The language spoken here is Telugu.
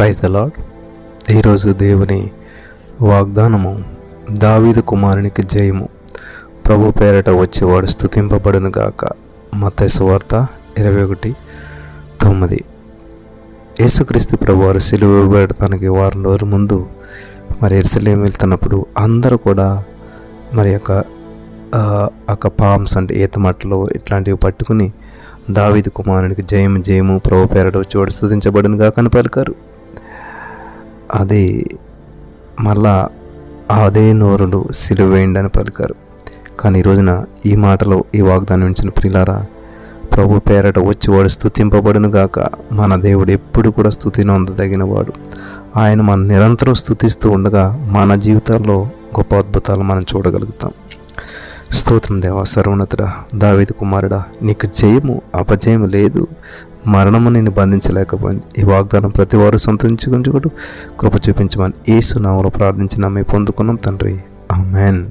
ప్రైజ్ ద లాడ్ ఈరోజు దేవుని వాగ్దానము దావీదు కుమారునికి జయము. ప్రభు పేరట వచ్చేవాడు స్థుతింపబడును గాక. మత్తయి వార్త ఇరవై ఒకటి తొమ్మిది. యేసుక్రీస్తు ప్రభు వారు సిలువ పెడతానికి వారం రోజుల ముందు మరి ఎరుసలేం వెళ్తున్నప్పుడు అందరూ కూడా మరి యొక్క ఒక పామ్స్ అంటే ఈతమట్టలు ఇట్లాంటివి పట్టుకుని దావీదు కుమారునికి జయము జయము ప్రభు పేరట వచ్చి వాడు స్థుతించబడునుగా కాకని పలికారు. అది మళ్ళా అదే నోరులు సిలువేయండి అని పలికారు. కానీ ఈ రోజున ఈ మాటలో ఈ వాగ్దానం ఇచ్చిన ప్రిలారా ప్రభు పేరట వచ్చి వాడు స్థుతింపబడును గాక. మన దేవుడు ఎప్పుడు కూడా స్థుతిని అందదగిన వాడు ఆయన మన నిరంతరం స్థుతిస్తూ ఉండగా మన జీవితాల్లో గొప్ప అద్భుతాలు మనం చూడగలుగుతాం. స్తోత్రం దేవా సర్వోన్నతుడా దావేది కుమారుడా నీకు జయము అపజయము లేదు. మరణము నేను బంధించలేకపోయింది. ఈ వాగ్దానం ప్రతి వారు సొంతించుకుంటూ కృప చూపించమని ఏసు నామలో ప్రార్థించిన మేము పొందుకున్నాం తండ్రి. ఆమెన్.